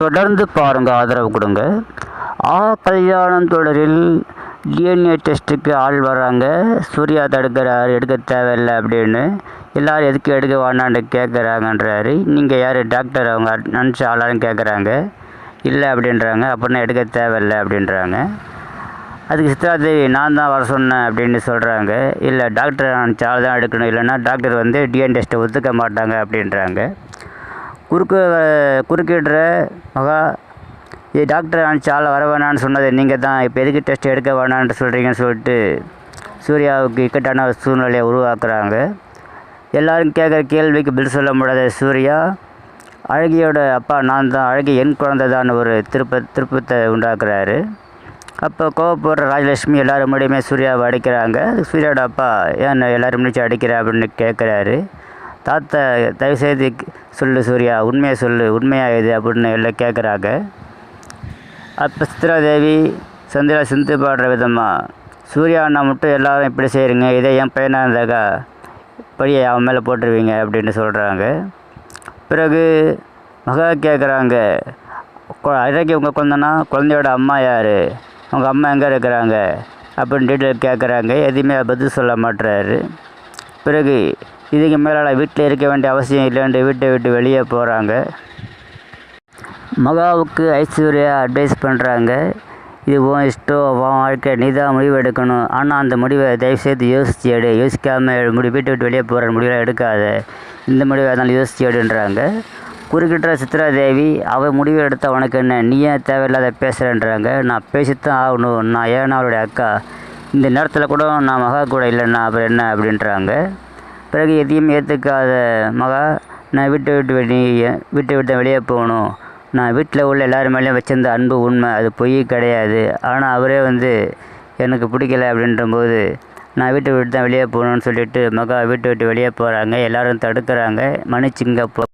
தொடர்ந்து பாருங்கள் ஆதரவு கொடுங்க. ஆ கல்யாணம் தொடரில் டிஎன்ஏ டெஸ்ட்டுக்கு ஆள் வராங்க. சூர்யா தடுக்கிறாரு எடுக்க தேவையில்லை அப்படின்னு. எல்லோரும் எதுக்கு எடுக்க வேணான்னு கேட்குறாங்கன்றாரு நீங்கள் யார் டாக்டர் அவங்க நினச்ச ஆளான்னு கேட்குறாங்க இல்லை அப்படின்றாங்க. அப்படின்னா எடுக்க தேவையில்லை அப்படின்றாங்க. அதுக்கு சித்ராதேவி நான் தான் வர சொன்னேன் அப்படின்னு சொல்கிறாங்க இல்லை டாக்டர் நினச்ச ஆள் தான் எடுக்கணும். இல்லைன்னா டாக்டர் வந்து டிஎன் டெஸ்ட்டை ஒத்துக்க மாட்டாங்க அப்படின்றாங்க. குறுக்கு குறுக்கிடுற மகா இது டாக்டர் அனுப்பிச்ச ஆளை வர வேணான்னு சொன்னது நீங்கள் தான் இப்போ எதுக்கு டெஸ்ட் எடுக்க வேணான்னு சொல்கிறீங்கன்னு சொல்லிட்டு சூர்யாவுக்கு இக்கட்டான சூழ்நிலையை உருவாக்குறாங்க. எல்லோரும் கேட்குற கேள்விக்கு பதில் சொல்ல முடியாத சூர்யா அழகியோட அப்பா நான் தான் அழகி என் குழந்தை தான் ஒரு திருப்ப திருப்பத்தை உண்டாக்குறாரு. அப்போ கோவப்படுற ராஜலட்சுமி எல்லோரும் முடியுமே சூர்யாவை அடிக்கிறாங்க. சூர்யாவோட அப்பா ஏன் எல்லோரும் முடிச்சு அடிக்கிற? அப்படின்னு கேட்குறாரு தாத்தா தயவுசெய்து சொல்லு சூர்யா உண்மையை சொல்லு உண்மையாக இது அப்படின்னு எல்லாம் கேட்குறாங்க. அப்போ சித்ராதேவி சந்திரா சிந்து பாடுற விதமாக சூர்யா அண்ணா மட்டும் எல்லோரும் இப்படி செய்கிறீங்க இதே என் பையனாக இருந்தாக்கா படியை அவன் மேலே போட்டுருவீங்க அப்படின்னு சொல்கிறாங்க பிறகு மகா கேட்குறாங்க அழகி உங்கள் குழந்தைனா குழந்தையோட அம்மா யார்? உங்கள் அம்மா எங்கே இருக்கிறாங்க? அப்படின்னு டீட்டெயில் கேட்குறாங்க எதுவுமே பதில் சொல்ல மாட்டுறாரு பிறகு இதுக்கு மேலே வீட்டில் இருக்க வேண்டிய அவசியம் இல்லைன்ட்டு வீட்டை விட்டு வெளியே போகிறாங்க மகாவுக்கு ஐஸ்வர்யா அட்வைஸ் பண்ணுறாங்க இது உன் இஷ்டம் உன் வாழ்க்கை நீ தான் முடிவு எடுக்கணும். ஆனால் அந்த முடிவை தயவுசெய்து யோசிச்சு எடு. யோசிக்காமல் முடி வீட்டை விட்டு வெளியே போகிற முடிவெலாம் எடுக்காத. இந்த முடிவை அதனால் யோசிச்சு எடுன்றாங்க. குறுக்கிட்ட சித்ராதேவி அவள் முடிவு எடுத்தால் உனக்கு என்ன? நீ ஏன் தேவையில்லாத பேசுகிறேன்றாங்க நான் பேசித்தான் ஆகணும். நான் ஏன்னா அவளுடைய அக்கா? இந்த நேரத்தில் கூட நான் மகா கூட இல்லைன்னா அப்புறம் என்ன? அப்படின்றாங்க. பிறகு எதையும் ஏற்றுக்காத மகா நான் வீட்டை விட்டு வெளியே வீட்டை விட்டு வெளியே போகணும். நான் வீட்டில் உள்ள எல்லார் மேலேயும் வச்சிருந்த அன்பு உண்மை அது பொய் கிடையாது. ஆனால் அவரே வந்து எனக்கு பிடிக்கல அப்படின்றபோது நான் வீட்டை விட்டு தான் வெளியே போகணுன்னு சொல்லிட்டு மகா வீட்டை விட்டு வெளியே போகிறாங்க எல்லோரும் தடுக்கிறாங்க. மன்னிச்சுங்க போ